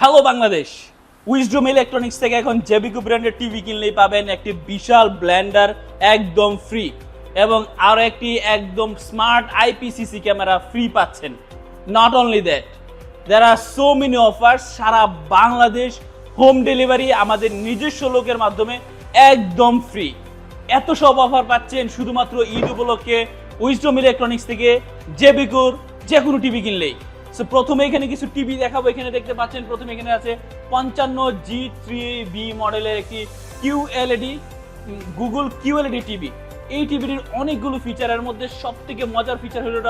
Hello Bangladesh wisdom Electronics থেকে এখন জেবিকু ব্র্যান্ডের টিভি কিনলেই পাবেন একটি বিশাল ব্ল্যান্ডার একদম ফ্রি এবং আরও একটি একদম স্মার্ট আইপিসিসি ক্যামেরা ফ্রি পাচ্ছেন। Not only that there R so many offers সারা বাংলাদেশ হোম ডেলিভারি আমাদের নিজস্ব লোকের মাধ্যমে একদম ফ্রি এত সব অফার পাচ্ছেন শুধুমাত্র ঈদ উপলক্ষে উইজডম ইলেকট্রনিক্স থেকে জেবিকোর যে কোনো টিভি কিনলেই। প্রথমে এখানে কিছু টিভি দেখাবো। এখানে দেখতে পাচ্ছেন, প্রথমে এখানে আছে পঞ্চান্ন জি থ্রি বি মডেলের একটি QLED Google Q LED TV এই টিভিটির অনেকগুলো ফিচারের মধ্যে সব থেকে মজার ফিচার হলো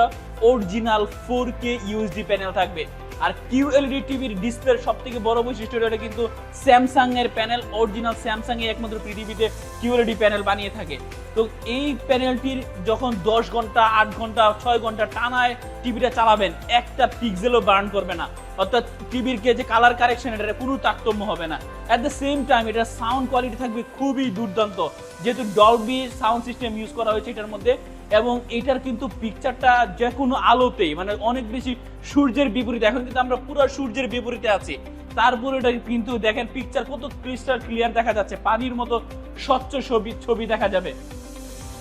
original four K USD panel থাকবে। আর কিউ এলইডি টিভির ডিসপ্লের সব থেকে বড় বৈশিষ্ট্য এটা কিন্তু স্যামসাং এর প্যানেল অরিজিনাল স্যামসাং এর একমাত্র পৃথিবীতে কিউ এলইডি প্যানেল বানিয়ে থাকে। তো এই প্যানেলটির যখন দশ ঘণ্টা, আট ঘণ্টা, ছয় ঘণ্টা টানায় টিভিটা চালাবেন, একটা পিক্সেলও বার্ন করবে না। অর্থাৎ টিভির যে কালার কারেকশন এটা কোনো তারতম্য হবে না। অ্যাট দ্য সেম টাইম এটা সাউন্ড কোয়ালিটি থাকবে খুবই দুর্দান্ত। যেহেতু ডলবি সাউন্ড সিস্টেম ইউজ করা হয়েছে, এটার মধ্যে এবং এটার কিন্তু পিকচারটা যে কোনো আলোতেই মানে অনেক বেশি সূর্যের বিপরীতে। এখন কিন্তু আমরা পুরো সূর্যের বিপরীতে আছি। তারপরে এটা কিন্তু দেখেন পিকচার কত ক্রিস্টাল ক্লিয়ার দেখা যাচ্ছে। পানির মতো স্বচ্ছ ছবি ছবি দেখা যাবে।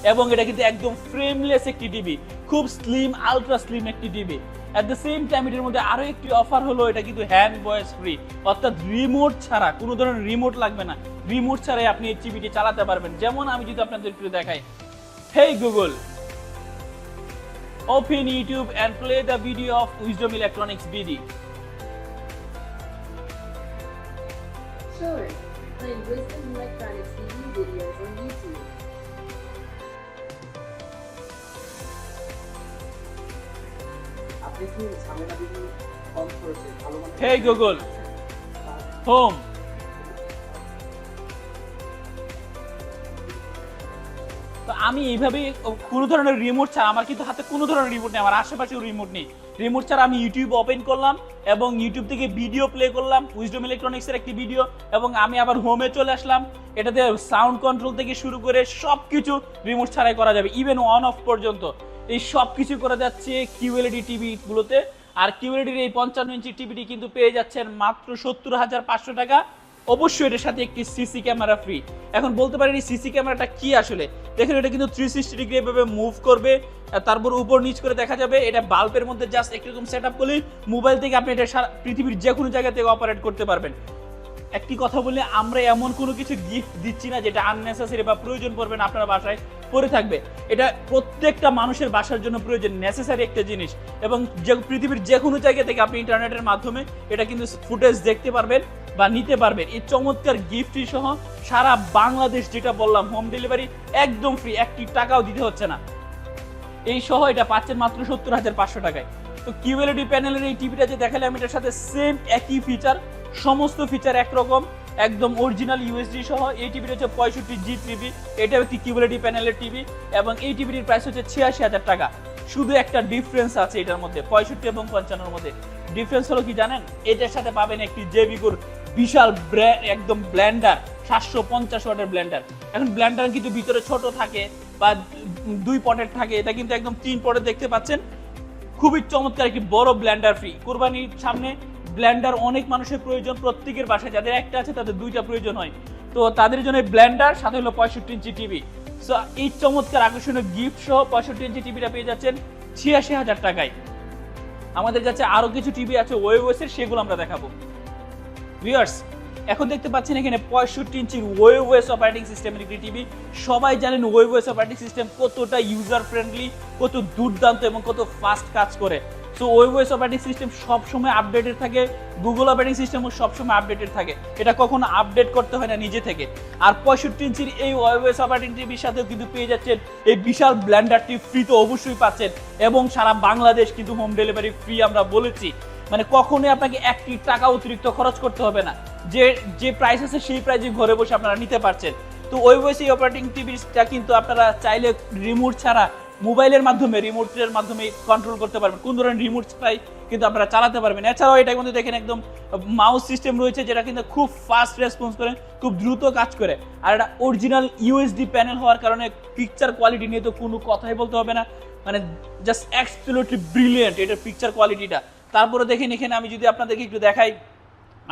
এবং এটা কিন্তু একদম ফ্রেমলেস একটি টিভি খুব স্লিম আলট্রা স্লিম একটি TV at the same time এটার মধ্যে আরও একটি অফার হলো, এটা কিন্তু হ্যান্ড ভয়েস ফ্রি অর্থাৎ রিমোট ছাড়া, কোনো ধরনের রিমোট লাগবে না। রিমোট ছাড়াই আপনি এই টিভিটি চালাতে পারবেন। যেমন আমি যদি আপনাদের একটু দেখাই। Hey Google open YouTube and play the video of Wisdom Electronics BD Sure. Play Wisdom Electronics TV videos on YouTube. আপনি কি ঝামেলা আমি এইভাবে কোনো ধরনের রিমোট ছাড়া, আমার কিন্তু হাতে কোনো ধরনের রিমোট নেই, আমার আশেপাশেও রিমোট নেই। রিমোট ছাড়া আমি ইউটিউব ওপেন করলাম এবং ইউটিউব থেকে ভিডিও প্লে করলাম উইজডম ইলেকট্রনিক্সের একটি ভিডিও এবং আমি আবার হোমে চলে আসলাম। এটাতে সাউন্ড কন্ট্রোল থেকে শুরু করে সব কিছু রিমোট ছাড়াই করা যাবে ইভেন অন অফ পর্যন্ত। এই সব কিছু করা যাচ্ছে কিউএলইডি টিভিগুলোতে আর কিউএলইডির এই পঞ্চান্ন ইঞ্চি টিভিটি কিন্তু পেয়ে যাচ্ছেন মাত্র সত্তর হাজার পাঁচশো টাকা। অবশ্যই এটার সাথে একটি সিসি ক্যামেরা ফ্রি এখন বলতে পারেন সিসি ক্যামেরাটা কি আসলে? দেখেন, এটা কিন্তু থ্রি সিক্সটি ডিগ্রি এভাবে মুভ করবে। তারপর উপর নিচ করে দেখা যাবে, এটা বাল্বের মধ্যে জাস্ট একরকম সেট আপ করলেই মোবাইল থেকে আপনি এটা পৃথিবীর যে কোনো জায়গা থেকে অপারেট করতে পারবেন। একটি কথা বলে আমরা এমন কোনো কিছু গিফট দিচ্ছি না যেটা আননেসেসারি বা প্রয়োজন পড়বে না, আপনার বাসায় পড়ে থাকবে। এটা প্রত্যেকটা মানুষের বাসার জন্য প্রয়োজন নেসেসারি একটা জিনিস। এবং যে, পৃথিবীর যে কোনো জায়গা থেকে আপনি ইন্টারনেটের মাধ্যমে এটা কিন্তু ফুটেজ দেখতে পারবেন বা নিতে পারবেন। এই চমৎকার গিফটটি সহ সারা বাংলাদেশ যেটা বললাম হোম ডেলিভারি একদম ফ্রি একটি টাকাও দিতে হচ্ছে না। এই সহ এটা পাচ্ছেন মাত্র সত্তর হাজার পাঁচশো টাকায়। তো কিউএলইডি প্যানেলের এই টিভিটা যে দেখালে আমি এটার সাথে সেম একই ফিচার সমস্ত ফিচার একরকম, একদম অরিজিনাল ইউএসডি সহ, এই টিভিটা হচ্ছে পঁয়ষট্টি জি টিভি এটা একটি কিউএলইডি প্যানেলের টিভি এবং এই টিভিটির প্রাইস হচ্ছে ছিয়াশি হাজার টাকা। শুধু একটা ডিফারেন্স আছে এটার মধ্যে, পঁয়ষট্টি এবং পঞ্চান্নর মধ্যে। ডিফারেন্স হলো কি জানেন? এটার সাথে পাবেন একটি জেবিকুর বিশাল একদম ব্ল্যান্ডার সাতশো পঞ্চাশ ওয়াটের ব্ল্যান্ডার এখন ব্ল্যান্ডার কিন্তু ভিতরে ছোট থাকে বা দুই পটের থাকে, এটা কিন্তু একদম তিন পটের দেখতে পাচ্ছেন। খুবই চমৎকার একটি বড় ব্ল্যান্ডার ফ্রি কোরবানির সামনে ব্ল্যান্ডার অনেক মানুষের প্রয়োজন, প্রত্যেকের বাসায় যাদের একটা আছে তাদের দুইটা প্রয়োজন হয়। তো তাদের জন্য ব্ল্যান্ডার, সাথে হলো পঁয়ষট্টি ইঞ্চি টিভি। সো এই চমৎকার আকর্ষণীয় গিফট সহ পঁয়ষট্টি ইঞ্চি টিভিটা পেয়ে যাচ্ছেন ছিয়াশি হাজার টাকায়। আমাদের কাছে আরও কিছু টিভি আছে ওয়েবওয়েসের সেগুলো আমরা দেখাবো। ভিউয়ার্স এখন দেখতে পাচ্ছেন এখানে পঁয়ষট্টি ইঞ্চির ওয়েবওয়েস অপারেটিং সিস্টেমের একটি টিভি। সবাই জানেন ওয়েবওয়েস অপারেটিং সিস্টেম কতটা ইউজার ফ্রেন্ডলি কত দুর্দান্ত এবং কত ফাস্ট কাজ করে। সো ওয়েবওয়েস অপারেটিং সিস্টেম সবসময় আপডেটেড থাকে গুগল অপারেটিং সিস্টেমও সবসময় আপডেটেড থাকে। এটা কখনো আপডেট করতে হয় না নিজে থেকে। আর পঁয়ষট্টি ইঞ্চির এই ওয়েবওয়েস অপারেটিং টিভির সাথেও কিন্তু পেয়ে যাচ্ছেন, এই বিশাল ব্ল্যান্ডারটি ফ্রি তো অবশ্যই পাচ্ছেন। এবং সারা বাংলাদেশ কিন্তু হোম ডেলিভারি ফ্রি আমরা বলেছি। মানে কখনোই আপনাকে একটি টাকা অতিরিক্ত খরচ করতে হবে না। যে যে প্রাইস আছে সেই প্রাইসে ঘরে বসে আপনারা নিতে পারছেন। তো ওই ওয়েস এই অপারেটিং টিভিটা কিন্তু আপনারা চাইলে রিমোট ছাড়া মোবাইলের মাধ্যমে রিমোটের মাধ্যমে কন্ট্রোল করতে পারবেন। কোন ধরনের রিমোট ছাড়াই কিন্তু আপনারা চালাতে পারবেন। এছাড়াও এটা কিন্তু দেখেন একদম মাউস সিস্টেম রয়েছে যেটা কিন্তু খুব ফাস্ট রেসপন্স করে, খুব দ্রুত কাজ করে। আর এটা অরিজিনাল ইউএসডি প্যানেল হওয়ার কারণে পিকচার কোয়ালিটি নিয়ে তো কোনো কথাই বলতে হবে না। মানে জাস্ট অ্যাবসলিউটলি ব্রিলিয়েন্ট এটার পিকচার কোয়ালিটিটা তারপরে দেখেন এখানে আমি যদি আপনাদেরকে একটু দেখাই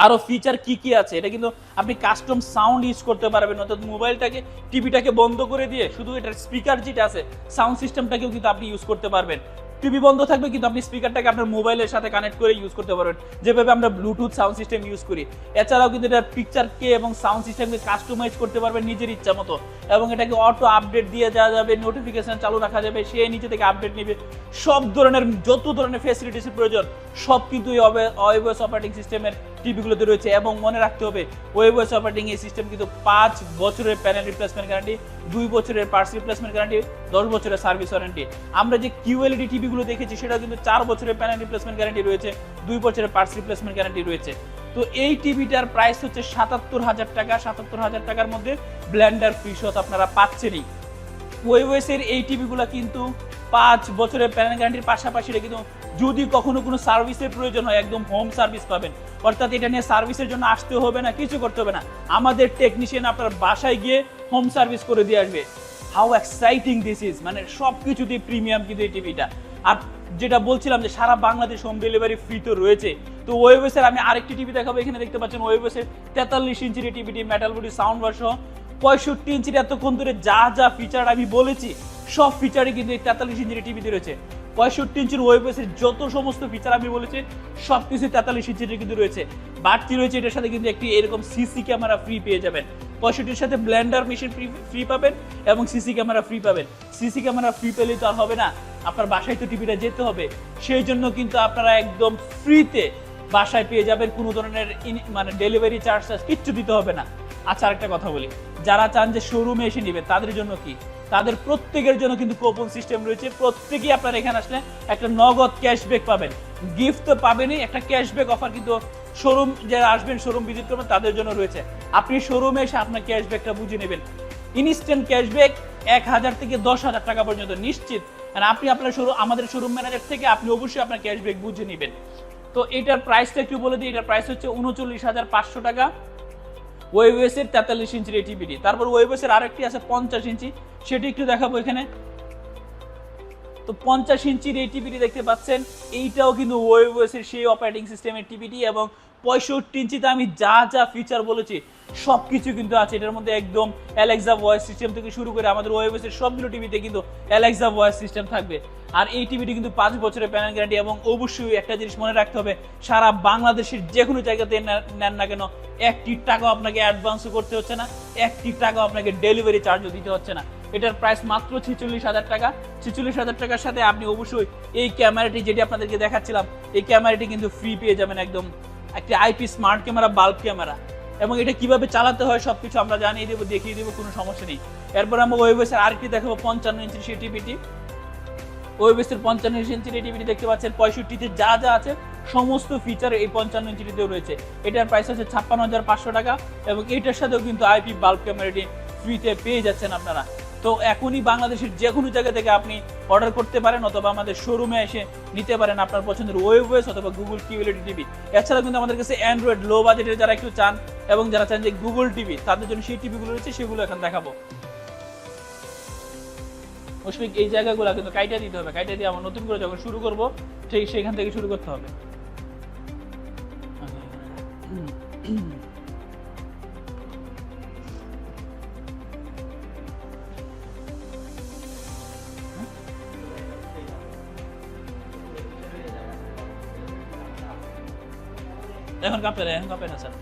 আরও ফিচার কি কি আছে? এটা কিন্তু আপনি কাস্টম সাউন্ড ইউজ করতে পারবেন, অর্থাৎ মোবাইলটাকে টিভিটাকে বন্ধ করে দিয়ে শুধু এটার স্পিকার যেটা আছে সাউন্ড সিস্টেমটাকেও কিন্তু আপনি ইউজ করতে পারবেন। টিভি বন্ধ থাকবে কিন্তু আপনি স্পিকারটাকে আপনার মোবাইলের সাথে কানেক্ট করে ইউজ করতে পারবেন। যেভাবে আমরা ব্লুটুথ সাউন্ড সিস্টেম ইউজ করি। এছাড়াও কিন্তু এটার পিকচারকে এবং সাউন্ড সিস্টেমকে কাস্টমাইজ করতে পারবেন নিজের ইচ্ছা মতো। এবং এটাকে অটো আপডেট দিয়ে দেওয়া যাবে নোটিফিকেশন চালু রাখা যাবে, সে নিচে থেকে আপডেট নেবে। সব ধরনের, যত ধরনের ফেসিলিটিস প্রয়োজন, সব কিন্তু এই ওয়েবএস অপারেটিং সিস্টেমের টিভিগুলোতে রয়েছে এবং মনে রাখতে হবে ওয়েবএস অপারেটিং এই সিস্টেম কিন্তু পাঁচ বছরের প্যানেল রিপ্লেসমেন্ট গ্যারান্টি দুই বছরের পার্টস রিপ্লেসমেন্ট গ্যারান্টি দশ বছরের সার্ভিস ওয়ারেন্টি আমরা যে কিউএলইডি টিভিগুলো দেখেছি সেটা কিন্তু চার বছরের প্যানেল রিপ্লেসমেন্ট গ্যারান্টি রয়েছে, দুই বছরের পার্স রিপ্লেসমেন্ট গ্যারান্টি রয়েছে। তো এই টিভিটার প্রাইস হচ্ছে সাতাত্তর হাজার টাকা, সাতাত্তর হাজার টাকার মধ্যে ব্ল্যান্ডার ফ্রি শট আপনারা পাচ্ছেনই। ওয়েবএসের এই টিভিগুলো কিন্তু পাঁচ বছরের প্যানেল গ্যারান্টির পাশাপাশি কিন্তু যদি কখনো কোনো সার্ভিসের প্রয়োজন হয়, একদম হোম সার্ভিস পাবেন। অর্থাৎ এটা নিয়ে সার্ভিসের জন্য আসতে হবে না, কিছু করতে হবে না। আমাদের টেকনিশিয়ান আপনার বাসায় গিয়ে হোম সার্ভিস করে দিয়ে আসবে। হাউ এক্সাইটিং দিস ইজ মানে সব কিছুতেই প্রিমিয়াম কিন্তু এই টিভিটা আর যেটা বলছিলাম যে সারা বাংলাদেশ হোম ডেলিভারি ফ্রি তো রয়েছে। তো ওয়েবএসের আমি আরেকটি টিভি দেখাবো, এখানে দেখতে পাচ্ছেন ওয়েবএসের তেতাল্লিশ ইঞ্চির টিভিটি মেটাল বডি সাউন্ড বার পঁয়ষট্টি ইঞ্চির এতক্ষণ ধরে যা যা ফিচার আমি বলেছি, সব ফিচারই কিন্তু এই তেতাল্লিশ ইঞ্চির টিভিতে রয়েছে। পঁয়ষট্টি ইঞ্চির ওয়েবএসের যত সমস্ত ফিচার আমি বলেছি, সব কিছু তেতাল্লিশ ইঞ্চির কিন্তু রয়েছে। বাড়তি রয়েছে এটার সাথে কিন্তু একটি এরকম সিসি ক্যামেরা ফ্রি পেয়ে যাবেন। পঁয়ষট্টির সাথে ব্ল্যান্ডার মেশিন ফ্রি পাবেন এবং সিসি ক্যামেরা ফ্রি পাবেন। সিসি ক্যামেরা ফ্রি পেলেই তো আর হবে না। আপনার বাসায় তো টিভিটা যেতে হবে। সেই জন্য কিন্তু আপনারা একদম ফ্রিতে বাসায় পেয়ে যাবেন কোনো ধরনের মানে ডেলিভারি চার্জ কিচ্ছু দিতে হবে না। আচ্ছা আরেকটা কথা বলি। যারা চান যে শোরুমে এসে নেবে, তাদের জন্য কি? তাদের প্রত্যেকের জন্য কিন্তু কুপন সিস্টেম রয়েছে। প্রত্যেকেই আপনারা এখানে আসলে একটা নগদ ক্যাশব্যাক পাবেন। গিফট তো পাবেনই, একটা ক্যাশব্যাক অফার কিন্তু শোরুম যারা আসবেন শোরুম ভিজিট করবেন, তাদের জন্য রয়েছে। আপনি শোরুমে এসে আপনার ক্যাশব্যাকটা বুঝে নেবেন। ইনস্ট্যান্ট ক্যাশব্যাক এক হাজার থেকে দশ হাজার টাকা পর্যন্ত, নিশ্চিত। আর আপনি আপনার শোরুম আমাদের শোরুম ম্যানেজার থেকে আপনি অবশ্যই আপনার ক্যাশব্যাক বুঝে নেবেন। তো এটার প্রাইসটা একটু বলে দিই, এটার প্রাইস হচ্ছে উনচল্লিশ হাজার পাঁচশো টাকা। ওয়েবএস এর তেতাল্লিশ ইঞ্চির টিভিটি তারপর ওয়েবএস এর আরেকটি আছে পঞ্চাশ ইঞ্চি। সেটি একটু দেখাবো এখানে। তো পঞ্চাশ ইঞ্চির এই টিভিটি দেখতে পাচ্ছেন। এইটাও কিন্তু ওয়েবএস এর সেই অপারেটিং সিস্টেমের টিভিটি এবং পঁয়ষট্টি ইঞ্চিতে আমি যা যা ফিচার বলেছি সব কিছু কিন্তু আছে। এটার মধ্যে একদম অ্যালেক্সা ভয়েস সিস্টেম থেকে শুরু করে আমাদের ওয়েবএস সবগুলো টিভিতে কিন্তু অ্যালেক্সা ভয়েস সিস্টেম থাকবে। আর এই টিভিটি কিন্তু পাঁচ বছরের প্যানেল গ্যারান্টি এবং অবশ্যই একটা জিনিস মনে রাখতে হবে, সারা বাংলাদেশের যে কোনো জায়গাতে নেন না কেন, একটি টাকাও আপনাকে অ্যাডভান্সও করতে হচ্ছে না, একটি টাকাও আপনাকে ডেলিভারি চার্জও দিতে হচ্ছে না। এটার প্রাইস মাত্র ছেচল্লিশ হাজার টাকা। ছেচল্লিশ হাজার টাকার সাথে আপনি অবশ্যই এই ক্যামেরাটি যেটি আপনাদেরকে দেখাচ্ছিলাম, এই ক্যামেরাটি কিন্তু ফ্রি পেয়ে যাবেন একদম। একটি IP smart camera bulb camera এবং এটা কীভাবে চালাতে হয় সবকিছু আমরা জানিয়ে দেবো, দেখিয়ে দেবো, কোনো সমস্যা নেই। এরপর আমরা ওয়েবএসের আরেকটি দেখাবো, পঞ্চান্ন ইঞ্চির সেই টিভিটি ওয়েবএসের পঞ্চান্ন ইঞ্চির এই টিভিটি দেখতে পাচ্ছেন, পঁয়ষট্টিতে যা যা আছে, সমস্ত ফিচার এই পঞ্চান্ন ইঞ্চিটিতেও রয়েছে। এটার প্রাইস আছে ছাপ্পান্ন হাজার পাঁচশো টাকা এবং এটার সাথেও কিন্তু আইপি বাল্ব ক্যামেরাটি ফ্রিতে পেয়ে যাচ্ছেন আপনারা। তো এখনই বাংলাদেশের যে কোনো জায়গা থেকে আপনি অর্ডার করতে পারেন অথবা আমাদের শোরুমে এসে নিতে পারেন আপনার পছন্দের ওয়েবওয়েস অথবা গুগল কিউএলইডি টিভি এছাড়া কিন্তু আমাদের কাছে অ্যান্ড্রয়েড লো বাজেটের যারা একটু চান এবং যারা চান যে গুগল টিভি তাদের জন্য সেই টিভিগুলো রয়েছে, সেগুলো এখন দেখাবো। মুশফিক, এই জায়গাগুলো কিন্তু কাইটা দিতে হবে। কাইটা দিয়ে আমার নতুন করে যখন শুরু করব, ঠিক সেখান থেকে শুরু করতে হবে। এখন কাঁপে না এখন কাঁপে না স্যার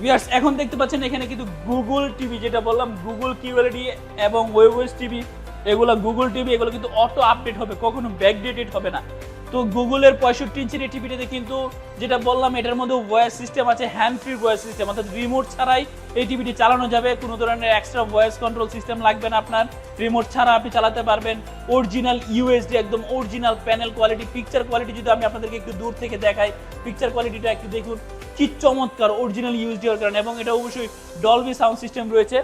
ভিউয়ার্স এখন দেখতে পাচ্ছেন এখানে কিন্তু গুগল টিভি যেটা বললাম গুগল কিউএলডি এবং ওয়েবওয়েস টিভি এগুলো গুগল টিভি এগুলো কিন্তু অটো আপডেট হবে, কখনো ব্যাকডেটেড হবে না। তো গুগলের পঁয়ষট্টি ইঞ্চির এই টিভিটাতে কিন্তু যেটা বললাম, এটার মধ্যে ভয়েস সিস্টেম আছে হ্যান্ড ফ্রি ভয়েস সিস্টেম অর্থাৎ রিমোট ছাড়াই এই টিভিটি চালানো যাবে। কোনো ধরনের এক্সট্রা ভয়েস কন্ট্রোল সিস্টেম লাগবে না আপনার। রিমোট ছাড়া আপনি চালাতে পারবেন। অরিজিনাল ইউএসডি একদম original panel quality picture quality যদি আমি আপনাদেরকে একটু দূর থেকে দেখাই পিকচার কোয়ালিটিটা একটু দেখুন। কি চমৎকার অরিজিনাল ইউএসডি এর কারণে, এবং এটা অবশ্যই ডলবি সাউন্ড সিস্টেম রয়েছে।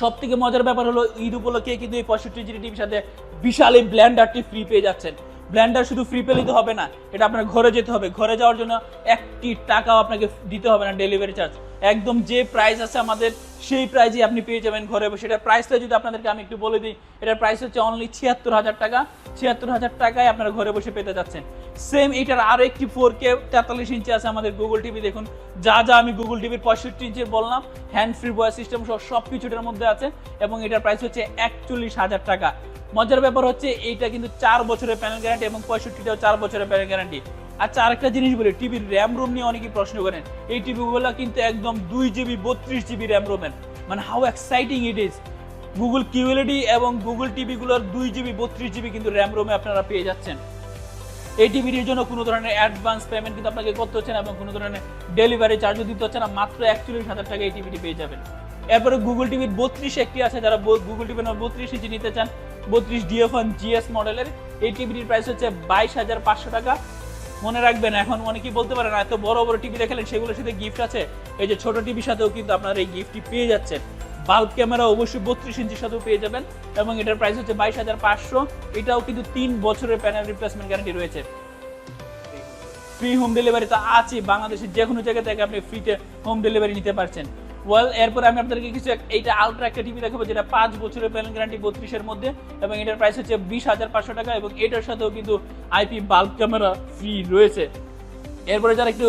সব থেকে মজার ব্যাপার হলো, ঈদ উপলক্ষে কিন্তু এই পঁয়ষট্টি জিবি টিভির সাথে বিশাল এই ব্ল্যান্ডারটি ফ্রি পেয়ে যাচ্ছেন। ব্লেন্ডার শুধু ফ্রি পেলেই তো হবে না, এটা আপনার ঘরে যেতে হবে। ঘরে যাওয়ার জন্য একটি টাকাও আপনাকে দিতে হবে না ডেলিভারি চার্জ একদম যে প্রাইস আছে আমাদের, সেই প্রাইজে আপনি পেয়ে যাবেন ঘরে বসে। এটার প্রাইসটা যদি আপনাদেরকে আমি একটু বলে দিই, এটার প্রাইস হচ্ছে অনলি ছিয়াত্তর হাজার টাকা। ছিয়াত্তর হাজার টাকায় আপনারা ঘরে বসে পেতে যাচ্ছেন। সেম এটার আরও একটি ফোর কে তেতাল্লিশ ইঞ্চি আছে আমাদের গুগল টিভি দেখুন। যা যা আমি গুগল টিভির পঁয়ষট্টি ইঞ্চির বললাম হ্যান্ড ফ্রি বয় সিস্টেম সব কিছু এটার মধ্যে আছে, এবং এটার প্রাইস হচ্ছে একচল্লিশ হাজার টাকা। মজার ব্যাপার হচ্ছে এইটা কিন্তু চার বছরের প্যানেল গ্যারান্টি এবং পঁয়ষট্টিটাও চার বছরের প্যানেল গ্যারান্টি আচ্ছা আরেকটা জিনিস বলি টিভির র্যাম রোম নিয়ে অনেকেই প্রশ্ন করেন, এই টিভিগুলো কিন্তু একদম দুই জিবি বত্রিশ জিবি র্যাম রোমের মানে how exciting it is Google QLED এবং গুগল টিভিগুলোর দুই জিবি বত্রিশ জিবি কিন্তু র্যাম রোমে আপনারা পেয়ে যাচ্ছেন। এই টিভির জন্য কোনো ধরনের অ্যাডভান্স পেমেন্ট কিন্তু আপনাকে করতে হচ্ছে না এবং কোনো ধরনের ডেলিভারি চার্জও দিতে হচ্ছে না, মাত্র একচল্লিশ হাজার টাকা এই টিভিটি পেয়ে যাবেন। এরপরে গুগল টিভির বত্রিশ একটি আছে, যারা গুগল টিভির বত্রিশ ইঞ্চি নিতে চান, বত্রিশ ডিএফএন জিএস মডেলের এই টিভিটির প্রাইস হচ্ছে বাইশ হাজার পাঁচশো টাকা। মনে রাখবেন, এখন অনেকেই বলতে পারেন এত বড় বড় টিভি দেখালেন, সেগুলোর সাথে গিফট আছে। এই যে ছোট টিভির সাথেও কিন্তু আপনারা এই গিফটটি পেয়ে যাচ্ছেন। বাল্ব ক্যামেরা অবশ্যই বত্রিশ ইঞ্চির সাথেও পেয়ে যাবেন, এবং এটার প্রাইস হচ্ছে বাইশ হাজার পাঁচশো। এটাও কিন্তু তিন বছরের প্যানেল রিপ্লেসমেন্ট গ্যারান্টি রয়েছে। ফ্রি হোম ডেলিভারি তো আছে বাংলাদেশের যে কোনো জায়গা থেকে আপনি ফ্রিতে হোম ডেলিভারি নিতে পারছেন। ওয়েল এরপরে আমি আপনাদেরকে কিছু এইটা আলট্রা একটা টিভি দেখাবো, যেটা পাঁচ বছরের প্যানেল গ্যারান্টি বত্রিশের মধ্যে, এবং এটার প্রাইস হচ্ছে বিশ হাজার পাঁচশো টাকা, এবং এটার সাথেও কিন্তু আইপি বাল্ব ক্যামেরা ফ্রি রয়েছে। এরপরে যারা একটু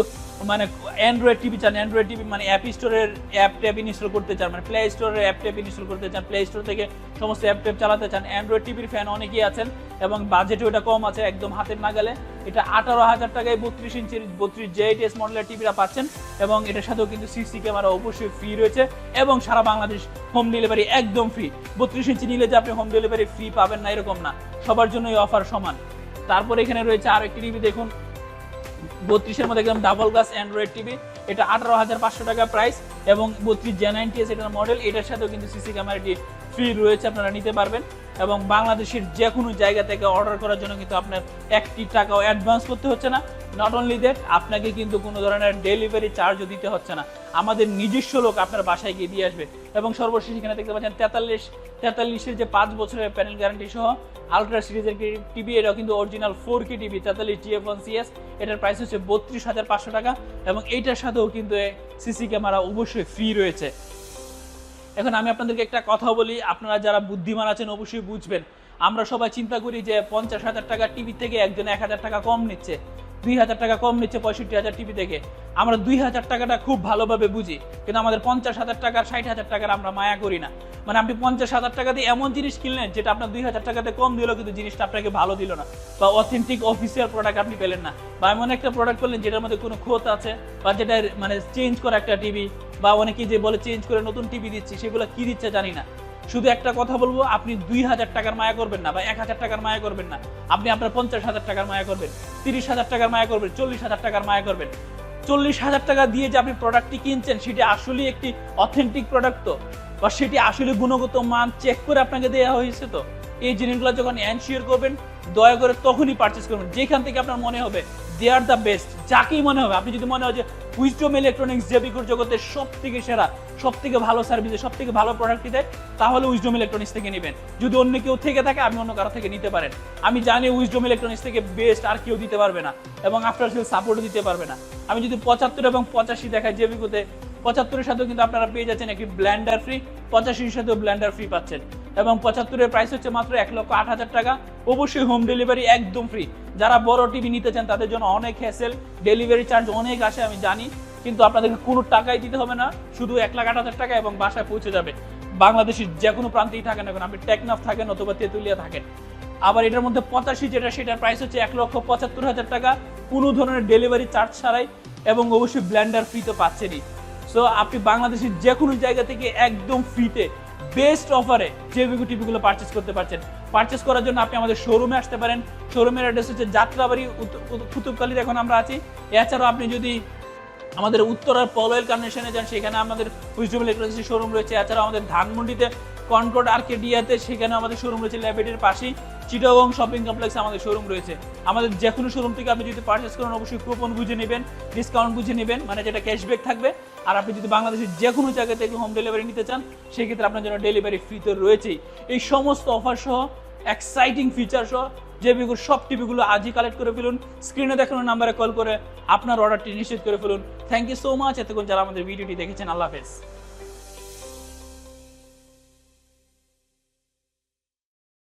মানে অ্যান্ড্রয়েড টিভি চান অ্যান্ড্রয়েড টিভি মানে অ্যাপ স্টোরের অ্যাপ ট্যাপ ইনস্টল করতে চান মানে প্লে স্টোরের অ্যাপ ট্যাপ ইনস্টল করতে চান প্লে স্টোর থেকে সমস্ত অ্যাপ ট্যাপ চালাতে চান অ্যান্ড্রয়েড টিভির ফ্যান অনেকেই আছেন এবং বাজেটও এটা কম আছে একদম হাতের নাগালে। এটা আঠারো হাজার টাকায় বত্রিশ ইঞ্চির, বত্রিশ জেএইটএস মডেলের টিভিটা পাচ্ছেন এবং এটার সাথেও কিন্তু সিসি ক্যামেরা অবশ্যই ফ্রি রয়েছে এবং সারা বাংলাদেশ হোম ডেলিভারি একদম ফ্রি বত্রিশ ইঞ্চি নিলে যে আপনি হোম ডেলিভারি ফ্রি পাবেন না, এরকম না। সবার জন্যই অফার সমান। তারপর এখানে রয়েছে আর একটি টিভি দেখুন। বত্রিশের মধ্যে একদম ডাবল গ্লাস অ্যান্ড্রয়েড টিভি, এটা আঠারো হাজার পাঁচশো টাকা প্রাইস এবং বত্রিশ জে নাইনটি এস এটার মডেল এটার সাথেও কিন্তু সিসি ক্যামেরাটি ফ্রি রয়েছে, আপনারা নিতে পারবেন। এবং বাংলাদেশের যে কোনো জায়গা থেকে অর্ডার করার জন্য কিন্তু আপনার একটি টাকাও অ্যাডভান্স করতে হচ্ছে না। নট অনলি দ্যাট আপনাকে কিন্তু কোনো ধরনের ডেলিভারি চার্জও দিতে হচ্ছে না। আমাদের নিজস্ব লোক আপনার বাসায় গিয়ে দিয়ে আসবে। এবং সর্বশেষ এখানে দেখতে পাচ্ছেন তেতাল্লিশ, তেতাল্লিশের যে পাঁচ বছরের প্যানেল গ্যারান্টি সহ আলট্রা সিরিজের টিভি এটাও কিন্তু অরিজিনাল ফোর কে টিভি তেতাল্লিশ জি জিএফ ওয়ান সিএস এটার প্রাইস হচ্ছে বত্রিশ হাজার পাঁচশো টাকা। এবং এইটার সাথেও কিন্তু সিসি ক্যামেরা অবশ্যই ফ্রি রয়েছে। এখন আমি আপনাদেরকে একটা কথা বলি, আপনারা যারা বুদ্ধিমান আছেন অবশ্যই বুঝবেন। আমরা সবাই চিন্তা করি যে পঞ্চাশ হাজার টাকা টিভি থেকে একজন এক হাজার টাকা কম নিচ্ছে। দুই হাজার টাকা কম নিচ্ছে পঁয়ষট্টি হাজার টিভি থেকে আমরা দুই হাজার টাকাটা খুব ভালোভাবে বুঝি, কিন্তু আমাদের পঞ্চাশ হাজার টাকার ষাট হাজার টাকার আমরা মায়া করি না। মানে আপনি পঞ্চাশ হাজার টাকা দিয়ে এমন জিনিস কিনলেন যেটা আপনার দুই হাজার টাকাতে কম দিল, কিন্তু জিনিসটা আপনাকে ভালো দিল না। বা অথেন্টিক অফিসিয়াল প্রোডাক্ট আপনি পেলেন না। বা এমন একটা প্রোডাক্ট করলেন যেটার মধ্যে কোনো ক্ষত আছে, বা যেটা মানে চেঞ্জ করা একটা টিভি, বা অনেকে যে বলে চেঞ্জ করে নতুন টিভি দিচ্ছি, সেগুলো কি দিচ্ছে জানি না। শুধু একটা কথা বলব, আপনি দুই হাজার টাকার মায়া করবেন না বা এক হাজার টাকার মায়া করবেন না। আপনি আপনার পঞ্চাশ হাজার টাকার মায়া করবেন, তিরিশ হাজার টাকার মায়া করবেন, চল্লিশ হাজার টাকার মায়া করবেন। চল্লিশ হাজার টাকা দিয়ে যে আপনি প্রোডাক্টটি কিনছেন, সেটি আসলেই একটি অথেন্টিক প্রোডাক্ট তো। বা সেটি আসলে গুণগত মান চেক করে আপনাকে দেওয়া হয়েছে তো। এই জিনিসগুলো যখন এনশিওর করবেন, দয়া করে তখনই পারচেস করবেন। যেখান থেকে আপনার মনে হবে দে আর দ্য বেস্ট যাকেই মনে হবে। আপনি যদি মনে হয় যে উইজডম ইলেকট্রনিক্স জেবিকুর জগতের সব থেকে সেরা সব থেকে ভালো সার্ভিসে সব থেকে ভালো প্রোডাক্টটি দেয় তাহলে উইজডম ইলেকট্রনিক্স থেকে নেবেন। যদি অন্য কেউ থেকে থাকে, আপনি অন্য কারও থেকে নিতে পারেন। আমি জানি উইজডম ইলেকট্রনিক্স থেকে বেস্ট আর কেউ দিতে পারবে না, এবং আফটার সেল সাপোর্টও দিতে পারবে না। আমি যদি পঁচাত্তর এবং পঁচাশি দেখাই জেবিকুতে পঁচাত্তরের সাথেও কিন্তু আপনারা পেয়ে যাচ্ছেন একটি ব্ল্যান্ডার ফ্রি পঁচাশির সাথেও ব্ল্যান্ডার ফ্রি পাচ্ছেন। এবং পঁচাত্তরের প্রাইস হচ্ছে মাত্র এক লক্ষ আট হাজার টাকা, অবশ্যই হোম ডেলিভারি একদম ফ্রি যারা বড় টিভি নিতে চান, তাদের জন্য অনেক হ্যাসেল ডেলিভারি চার্জ অনেক আসে, আমি জানি। কিন্তু আপনাদেরকে কোনো টাকাই দিতে হবে না। শুধু এক লাখ আট হাজার টাকা এবং বাসায় পৌঁছে যাবে। বাংলাদেশের যে কোনো প্রান্তেই থাকেন এখন আপনি টেকনাফ থাকেন অথবা তেঁতুলিয়া থাকেন। আবার এটার মধ্যে পঁচাশি যেটা, সেটার প্রাইস হচ্ছে এক লক্ষ পঁচাত্তর হাজার টাকা। কোনো ধরনের ডেলিভারি চার্জ ছাড়াই এবং অবশ্যই ব্ল্যান্ডার ফ্রি তো পাচ্ছেনই। সো আপনি বাংলাদেশের যে কোনো জায়গা থেকে একদম ফ্রিতে বেস্ট অফারে জেবিকু টিভিগুলো পারচেস করতে পারছেন। পারচেস করার জন্য আপনি আমাদের শোরুমে আসতে পারেন। শোরুমের অ্যাড্রেস হচ্ছে যাত্রাবাড়ি উত- এখন আমরা আছি। এছাড়াও আপনি যদি আমাদের উত্তরার পলয়েল কানেকশনে যান, সেখানে আমাদের উইজডম ইলেকট্রনিক্সের শোরুম রয়েছে। এছাড়াও আমাদের ধানমন্ডিতে কনকর্ড আর্কেডিয়াতে সেখানে আমাদের শোরুম রয়েছে ল্যাবেটের পাশেই। চিটাগং শপিং কমপ্লেক্সে আমাদের শোরুম রয়েছে। আমাদের যে কোনো শোরুম থেকে আপনি যদি পারচেস করেন, অবশ্যই কুপন বুঝে নেবেন ডিসকাউন্ট বুঝে নেবেন মানে যেটা ক্যাশব্যাক থাকবে। আর আপনি যদি বাংলাদেশের যে কোনো জায়গা থেকে হোম ডেলিভারি নিতে চান, সেক্ষেত্রে আপনার জন্য ডেলিভারি ফ্রি তো রয়েছেই। এই সমস্ত অফার সহ এক্সাইটিং ফিচার সহ জেবিগুর সব টিভিগুলো আজই কালেক্ট করে ফেলুন। স্ক্রিনে দেখানো নাম্বারে কল করে আপনার অর্ডারটি নিশ্চিত করে ফেলুন। থ্যাংক ইউ সো মাচ এতক্ষণ যারা আমাদের ভিডিওটি দেখেছেন, আল্লাহ হাফেজ।